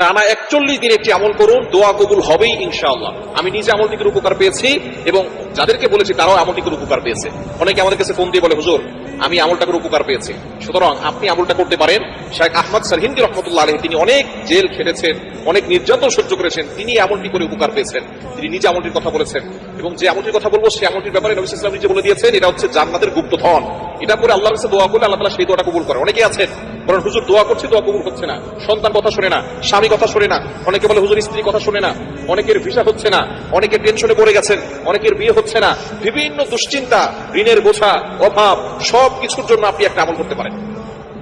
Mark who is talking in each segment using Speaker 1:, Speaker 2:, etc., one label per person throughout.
Speaker 1: টানা একচল্লিশ দিন একটি আমল করুন, দোয়া কবুল হবেই ইনশাআল্লাহ। আমি নিজে আমলটিকে উপকার পেয়েছি এবং যাদেরকে বলেছি তারাও আমলটিকে উপকার পেয়েছে। অনেকে আমাদের কাছে ফোন দিয়ে বলে, হুজুর, আমি আমলটাকে উপকার পেয়েছি। সুতরাং আপনি আমলটা করতে পারেন। শেখ আহমদ সারহিন্দি রহমতুল্লাহ আলহ তিনি অনেক জেল খেটেছেন, অনেক নির্যাতন সহ্য করেছেন, তিনি আমলটি করে উপকার পেয়েছেন। তিনি নিজে আমলটির কথা বলেছেন। এবং যে আমলটির কথা বলব সে আমলটির ব্যাপারে নবী ইসলাম নিজে বলে দিয়েছেন, এটা হচ্ছে জান্নাতের গুপ্ত ধন। এটা করে আল্লাহর কাছে দোয়া করলে আল্লাহ তাআলা সেই দোয়াটা কবুল করে। অনেকে আছেন বলেন হুজুর দোয়া করছে, দোয়া কবুল হচ্ছে না। সন্তান কথা শোনে না, স্বামী কথা শোনে না, অনেকে বলে হুজুর স্ত্রী কথা শোনে না, অনেকের ভিসা হচ্ছে না অনেকের টেনশনে পড়ে গেছেন, অনেকের বিয়ে হচ্ছে না, বিভিন্ন দুশ্চিন্তা, ঋণের বোঝা, অভাব সব কিছুর জন্য আপনি একটা আমল করতে পারেন।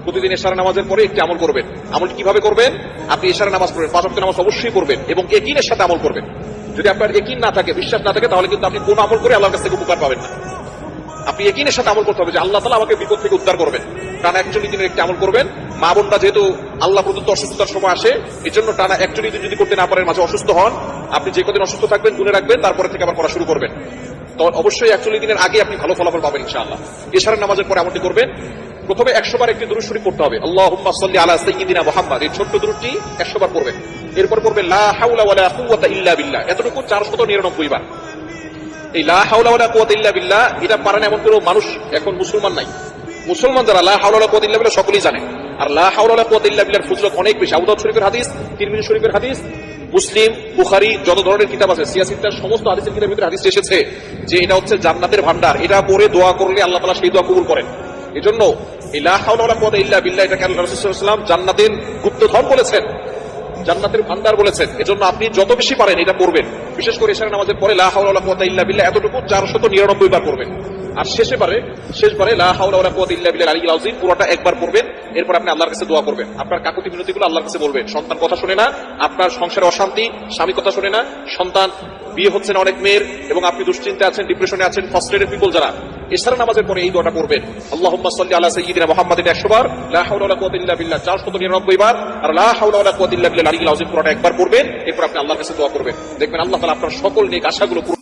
Speaker 1: প্রতিদিন এশারা নামাজের পরে একটি আমল করবেন। আমল কীভাবে করবেন? আপনি এশারা নামাজ পড়বেন, পাঁচ নামাজ অবশ্যই করবেন এবং একিনের সাথে আমল করবেন। যদি আপনার একিন না থাকে, বিশ্বাস না থাকে, তাহলে কিন্তু আপনি কোন আমল করে আল্লাহর কাছ থেকে উপকার পাবেন না। আপনি একিনের সাথে আমল করতে হবে যে আল্লাহ তালা আমাকে বিপদ থেকে উদ্ধার করবেন। টানা একচল্লিশ দিনের একটি আমল করবেন। মা বোনটা যেহেতু আল্লাহ প্রদত্ত অসুস্থতার সময় আসে এই জন্য টানা একচল্লিশ দিন যদি করতে না পারেন, মাঝে অসুস্থ হন, আপনি যে কদিন অসুস্থ থাকবেন, গুনে রাখবেন, তারপরে থেকে আবার করা শুরু করবেন। তো অবশ্যই একচল্লিশ দিনের আগে আপনি ভালো ফলাফল পাবেন ইনশাআল্লাহ। এশারের নামাজের পরে আমলটি করবেন। প্রথমে একশো বার একটি দুরুদ শরীফ পড়তে হবে। আল্লাহ সাল্লি আলা সাইয়্যিদিনা মুহাম্মদ। এই ছোট্ট দুরুদটি একশো বার পড়বেন। এরপর পড়বেন লা হাওলা ওয়ালা কুওয়াতা ইল্লা বিল্লাহ। এতটুকু চারশত নিরানব্বই বার। এই লা হাওলা ওয়ালা ইল্লা বিল্লাহ, এটা পারেন এমন কোনো মানুষ, এখন মুসলমান নাই। মুসলমান যারা লা হাওলা কুওয়াতা ইল্লা সকলেই জানে। আর লা হাওলা কুওয়াতা ইল্লা বিল্লাহর ফজিলত অনেক বেশি। আবু দাউদ শরীফের হাদিস, তিরমিজি শরীফের হাদিস, মুসলিম, বুখারী, যত ধরনের কিতাব আছে সিয়াসিত্তার সমস্ত হাদিসের কিতাবের ভিতরে হাদিস এসেছে যে এটা হচ্ছে জান্নাতের ভান্ডার এটা পরে দোয়া করলে আল্লাহ তাআলা সেই দোয়া কবুল করেন। এজন্য এই লা হাওলা কুওয়াতা ইল্লা বিল্লাহ, এটাকে আল্লাহ রাসূল সাল্লাল্লাহু আলাইহি ওয়াসাল্লাম জান্নাতের বলেছেন। জান্নাতের ভান্ডার বলেছেন। এজন্য আপনি যত বেশি পারেন এটা করবেন। বিশেষ করে এশারা নামাজের পরে, লা ওয়ালা কুওয়াতা ইল্লা বিল্লাহ, এতটুকু 499 বার করবেন আর শেষে বারে শেষবারে লা হাওলা পুরোটা একবার পড়বেন, এরপর আপনি আল্লাহর কাছে দোয়া করবেন। আপনার কাকুতি মিনতিগুলো আল্লাহর কাছে বলবেন। সন্তান কথা শুনে না, আপনার সংসারে অশান্তি, স্বামী কথা শুনে না, সন্তান, বিয়ে হচ্ছে না অনেক মেয়ের, এবং আপনি দুশ্চিন্তে আছেন ডিপ্রেশনে আছেন ফ্রাস্ট্রেটেড পিপল যারা এছাড়া নামাজের পরে এই দোয়াটা করবেন আল্লাহুম্মা সাল্লি আলা সাইয়্যিদিনা মুহাম্মাদিন 100 বার লা হাওলা ওয়ালা কুওয়াতা ইল্লা বিল্লাহ। 499 বার আর লা হাওলা ওয়ালা কুওয়াতা ইল্লা বিল্লাহ। আলিয়্যিল আযীম পুরোটা একবার পড়বেন, এরপর আপনি আল্লাহর কাছে দোয়া করবেন। দেখবেন আল্লাহ তাআলা আপনার সকল নেক আশাগুলো